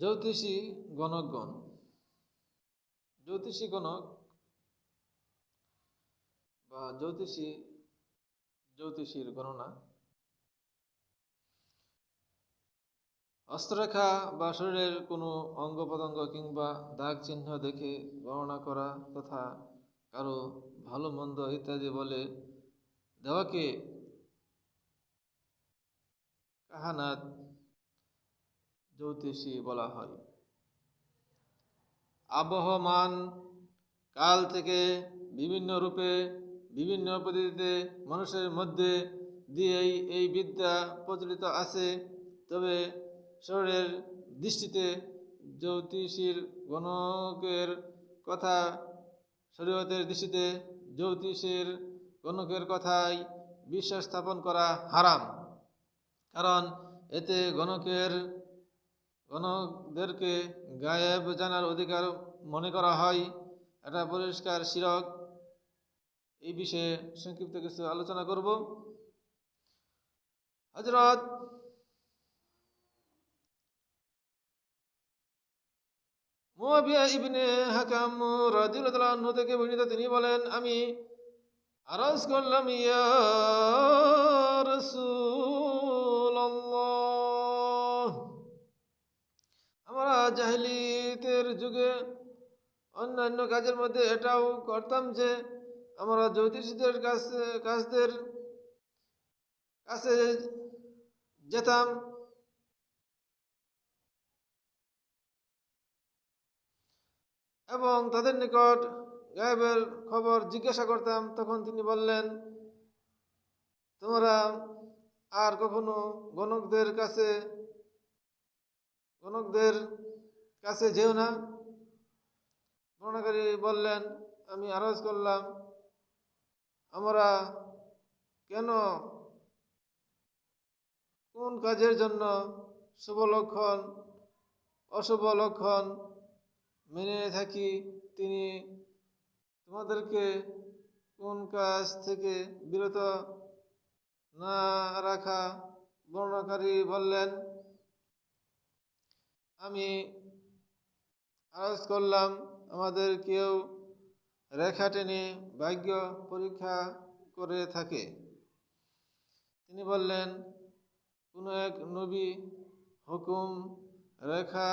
জ্যোতিষী গণকগণ। জ্যোতিষী গণক বা জ্যোতিষী জ্যোতিষীর গণনা। হস্তরেখা বা শরীরের কোনো অঙ্গ প্রত্যঙ্গ কিংবা দাগ চিহ্ন দেখে গণনা করা তথা কারও ভালো মন্দ ইত্যাদি বলে দেওয়াকে কাহানাত জ্যোতিষী বলা হয়। আবহমান কাল থেকে বিভিন্ন রূপে, বিভিন্ন পদ্ধতিতে মানুষের মধ্যে দিয়েই এই বিদ্যা প্রচলিত আছে। তবে শরীরের দৃষ্টিতে জ্যোতিষীর গণকের কথা, শরীয়তের দৃষ্টিতে জ্যোতিষের গণকের কথায় বিশ্বাস স্থাপন করা হারাম। কারণ এতে গণকের গণকদেরকে গায়েব জানার অধিকার মনে করা হয়। এটা পরিষ্কার শিরক। এই বিষয়ে সংক্ষিপ্ত কিছু আলোচনা করব। হজরত হাকাম তিনি বলেন, আমি আরজ করলাম, ইয়া রাসূলুল্লাহ অন্যান্য কাজের মধ্যে এটাও করতাম যে আমরা জ্যোতিষীদের কাছে কাছদের কাছে যেতাম। এবং তাদের নিকট গায়েবের খবর জিজ্ঞাসা করতাম। তখন তিনি বললেন, তোমরা আর কখনো গণকদের কাছে গণকদের কাছে যেও না। বর্ণাকারী বললেন, আমি আরজ করলাম, আমরা কেন কোন কাজের জন্য শুভ লক্ষণ, অশুভ লক্ষণ মেনে থাকি? তিনি তোমাদেরকে কোন কাজ থেকে বিরত না রাখা? বর্ণাকারী বললেন, আমি আরজ করলাম আমাদের কেউ রেখা টেনে ভাগ্য পরীক্ষা করে থাকে। তিনি বললেন, কোনো এক নবী হুকুম রেখা,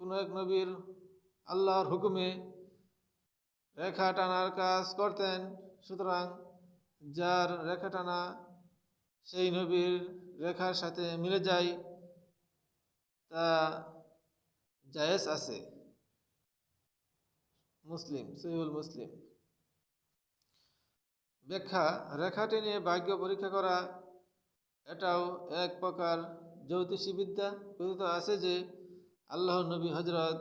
কোনো এক নবীর আল্লাহর হুকুমে রেখা টানার কাজ করতেন, সুতরাং যার রেখা টানা সেই নবীর রেখার সাথে মিলে যায়, তা জায়েজ আছে। মুসলিম সহিউল মুসলিম। ব্যাখ্যা রেখা টেনে ভাগ্য পরীক্ষা করা, এটাও এক প্রকার জ্যোতিষী বিদ্যা। কথিত আছে যে, আল্লাহ নবী হজরত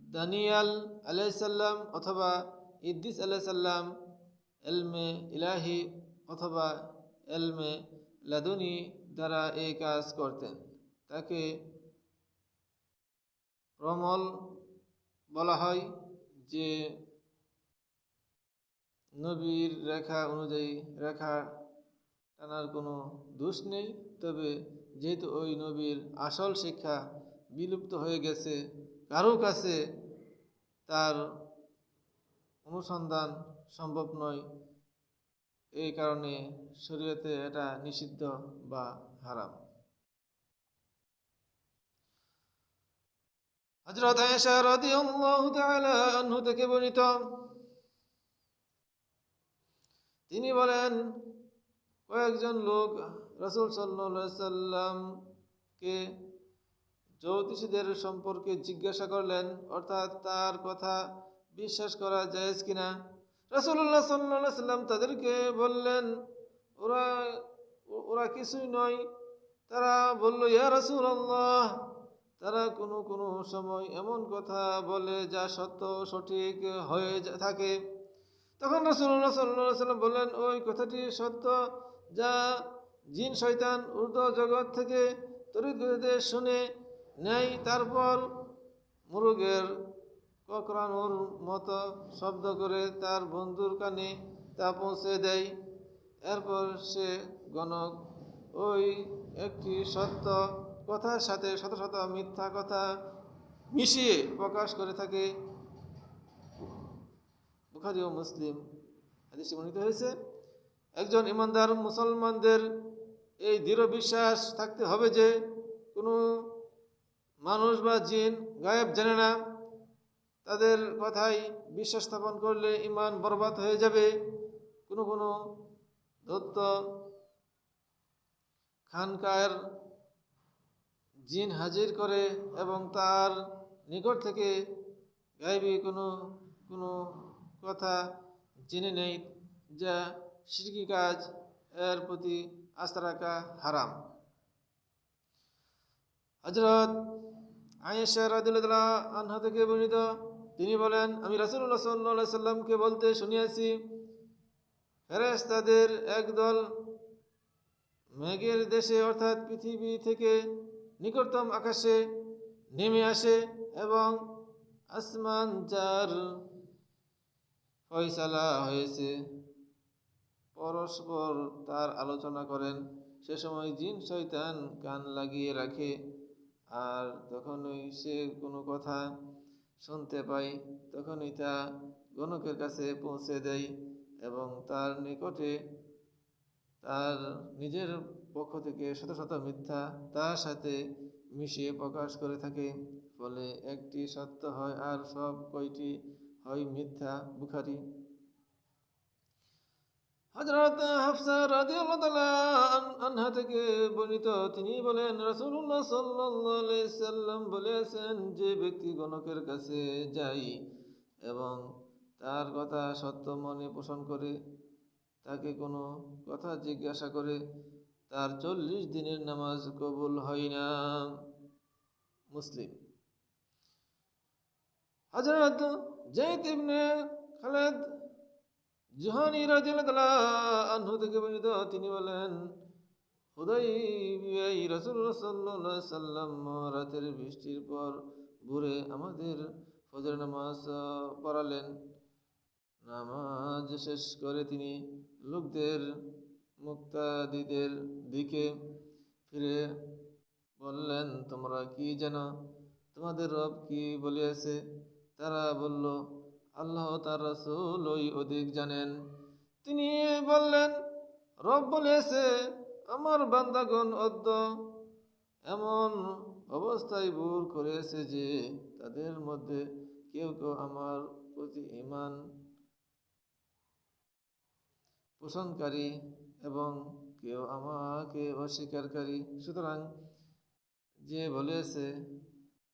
দানিয়াল আলাইসাল্লাম অথবা ইদ্দিস আলাইসাল্লাম এলমে ইলাহি অথবা এলমে লাদুনি দ্বারা এই কাজ করতেন। তাকে রমল বলা হয় যে নবীর রেখা অনুযায়ী রেখা টানার কোনো দোষ নেই। তবে যেহেতু ওই নবীর আসল শিক্ষা বিলুপ্ত হয়ে গেছে, কারও কাছে তার অনুসন্ধান সম্ভব নয়। এই কারণে শরীয়তে এটা নিষিদ্ধ বা হারাম। হজরত আয়েশা রাদিয়াল্লাহু তাআলা আনহু থেকে বর্ণিত। তিনি বলেন, কয়েকজন লোক রসুল সাল্লা সাল্লামকে জ্যোতিষীদের সম্পর্কে জিজ্ঞাসা করলেন, অর্থাৎ তার কথা বিশ্বাস করা যায় কিনা? রসুল্লাহ সাল্লা সাল্লাম তাদেরকে বললেন, ওরা ওরা কিছুই নয়। তারা বলল, ইয়া রসুল আল্লাহ তারা কোনো কোনো সময় এমন কথা বলে যা সত্য, সঠিক হয়ে থাকে। তখন রসুল্লাহ সাল্লাহ সাল্লাম বললেন, ওই কথাটি সত্য যা জিন, শয়তান, উর্দু জগৎ থেকে গতিতে শুনে নেয়। তারপর মুরুগের ককরানোর মতো শব্দ করে তার বন্ধুর কানে তা পৌঁছে দেয়। এরপর সে গণক, ওই একটি সত্য কথার সাথে শত শত মিথ্যা কথা মিশিয়ে প্রকাশ করে থাকে। বুখারি ও মুসলিম হাদিসে বর্ণিত হয়েছে, একজন ইমানদার মুসলমানদের এই দৃঢ় বিশ্বাস থাকতে হবে যে কোনো মানুষ বা জিন গায়েব জানে না। তাদের কথাই বিশ্বাস স্থাপন করলে ইমান বরবাদ হয়ে যাবে। কোনো কোনো দত্ত খানকার জিন হাজির করে এবং তার নিকট থেকে গায়েবী কোনো কোনো কথা জেনে নেই যা সিরকি কাজ, এর প্রতি আস্থা রাখা হারাম। হজরত আয়েশা রাদিল্লাহ আনহা থেকে বর্ণিত, তিনি বলেন, আমি রাসুল্লাহ সাল্লাহ সাল্লামকে বলতে শুনিয়াছি ফেরেস তাদের একদল মেঘের দেশে অর্থাৎ পৃথিবী থেকে নিকটতম আকাশে নেমে আসে এবং আসমান যার ফয়সালা হয়েছে, পরস্পর তার আলোচনা করেন। সে সময় জিন শয়তান কান লাগিয়ে রাখে আর তখনই সে কোনো কথা শুনতে পায়। তখনই তা গণকের কাছে পৌঁছে দেয় এবং তার নিকটে তার নিজের পক্ষ থেকে শত শত মিথ্যা তার সাথে মিশিয়ে প্রকাশ করে থাকে। ফলে একটি সত্য হয় আর সব কয়টি হয় মিথ্যা, বুখারি। হজরত হাফসা আনহা থেকে বর্ণিত, তিনি বলেন আলাইহি সাল্লাম বলেছেন, যে ব্যক্তি গণকের কাছে যায় এবং তার কথা সত্য মনে পোষণ করে, তাকে কোনো কথা জিজ্ঞাসা করে তার চল্লিশ দিনের নামাজ কবুল হয় না। মুসলিম। হজরত জৈদ ইবনে খালেদ জুহানি রাদিয়াল্লাহু আনহু থেকে বর্ণিত তিনি বলেন হুদাই রাসূলুল্লাহ সাল্লাল্লাহু আলাইহি সাল্লাম রাতের বৃষ্টির পর ভোরে আমাদের ফজর নামাজ পড়ালেন। নামাজ শেষ করে তিনি লোকদের মুক্তাদিদের দিকে ফিরে বললেন, তোমরা কি জানো? তোমাদের রব কি বলিয়াছে? তারা বলল, আল্লাহ তার রসুল ওই অধিক জানেন। তিনি বললেন, রব বলেছে, আমার বান্দাগণ অদ্য এমন অবস্থায় ভুল করেছে যে তাদের মধ্যে কেউ কেউ আমার প্রতি ইমান পোষণকারী এবং কেউ আমাকে অস্বীকারী। সুতরাং যে বলেছে,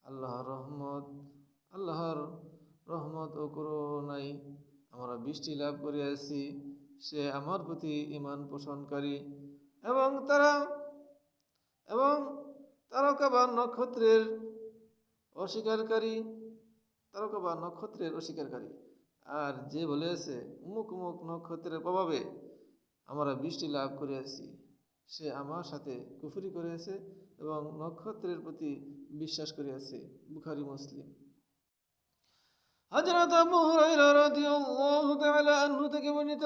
আল্লাহর রহমত আল্লাহর রহমত ও করুণাই আমরা বৃষ্টি লাভ করিয়াছি, সে আমার প্রতি ইমান পোষণকারী এবং তারা, এবং তারকা বা নক্ষত্রের অস্বীকারী তারকা বা নক্ষত্রের অস্বীকারী। আর যে বলেছে উমুক উমুক নক্ষত্রের প্রভাবে আমরা বৃষ্টি লাভ করে করিয়াছি সে আমার সাথে কুফরি করিয়াছে এবং নক্ষত্রের প্রতি বিশ্বাস করিয়াছে বুখারি, মুসলিম। হযরত আবু হুরায়রা রাদিয়াল্লাহু তাআলা আনহু থেকে বর্ণিত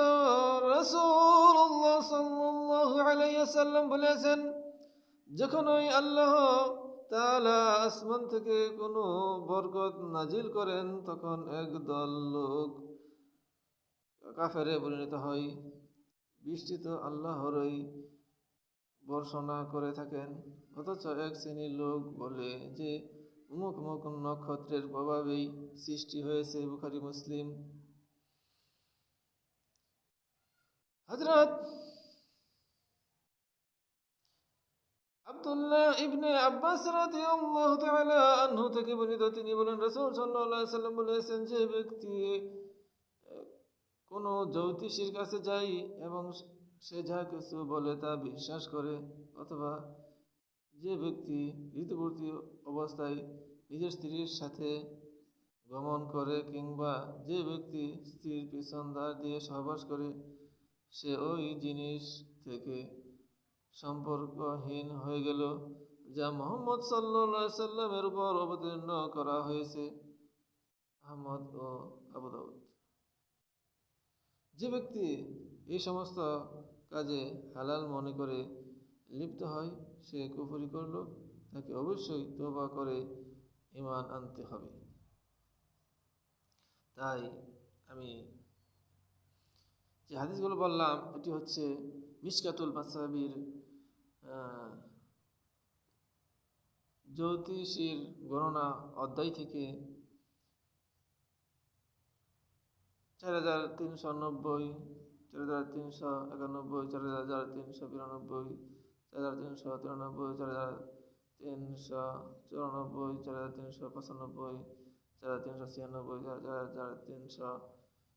রাসূলুল্লাহ সাল্লাল্লাহু আলাইহি ওয়াসাল্লাম বলেছেন, যখন ওই আল্লাহ তাআলা আসমান থেকে কোনো বরকত নাজিল করেন, তখন এক দল লোক কাফেরে পরিণত হয়। বৃষ্টি তো আল্লাহরই বর্ষণা করে থাকেন। অথচ এক শ্রেণির লোক বলে যে অমুক অমুক নক্ষত্রের প্রভাবেই সৃষ্টি হয়েছে বুখারি, মুসলিম। হজরত আব্দুল্লাহ ইবনে আব্বাস রাদিয়াল্লাহু তাআলা আনহু থেকে বর্ণিত তিনি বলেন, রাসূল সাল্লাল্লাহু আলাইহি সাল্লাম বলেছেন, যে ব্যক্তি কোনো জ্যোতিষীর কাছে যাই এবং সে যা কিছু বলে তা বিশ্বাস করে, অথবা যে ব্যক্তি ঋতুবর্তী অবস্থায় নিজের স্ত্রীর সাথে গমন করে কিংবা যে ব্যক্তি স্ত্রীর পিছন দ্বার দিয়ে সহবাস করে, সে ওই জিনিস থেকে সম্পর্কহীন হয়ে গেল, যা মোহাম্মদ সাল্লা সাল্লামের উপর অবতীর্ণ করা হয়েছে, আহমদ ও আবু দাউদ। যে ব্যক্তি এই সমস্ত কাজে হালাল মনে করে লিপ্ত হয়, সে কুফরি করল, তাকে অবশ্যই তওবা করে ইমান আনতে হবে। তাই আমি যে হাদিসগুলো বললাম, এটি হচ্ছে মিসকাতুল মাসাবির জ্যোতিষীর গণনা অধ্যায় থেকে চার হাজার তিনশো নব্বই, চার হাজার তিনশো একানব্বই, চার হাজার তিনশো বিরানব্বই, চার হাজার তিনশো তিরানব্বই, চার হাজার তিনশো চুরানব্বই, চার হাজার তিনশো পঁচানব্বই, চার হাজার তিনশো ছিয়ানব্বই, চার হাজার তিনশো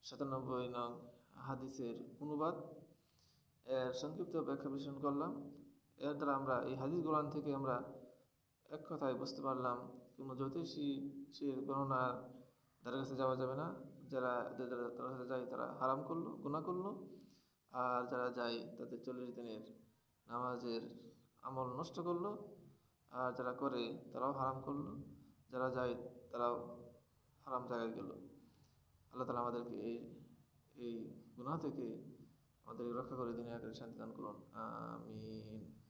সাতানব্বই নং হাদিসের অনুবাদ। এর সংক্ষিপ্ত ব্যাখ্যা বিশ্লেষণ করলাম। এর দ্বারা আমরা এই হাদিস গোলান থেকে আমরা এক কথায় বুঝতে পারলাম, কোনো জ্যোতিষী সে গণনার যার কাছে যাওয়া যাবে না। যারা তার কাছে যায় তারা হারাম করল গুণা করল। আর যারা যায় তাদের চল্লিশ দিনের নামাজের আমল নষ্ট করল। আর যারা করে তারাও হারাম করল। যারা যায় তারাও হারাম জায়গায় গেল। আল্লাহ তালা আমাদেরকে এই এই গুনাহ থেকে আমাদের রক্ষা করে দিনে আকারে শান্তি দান করুন। আমিন।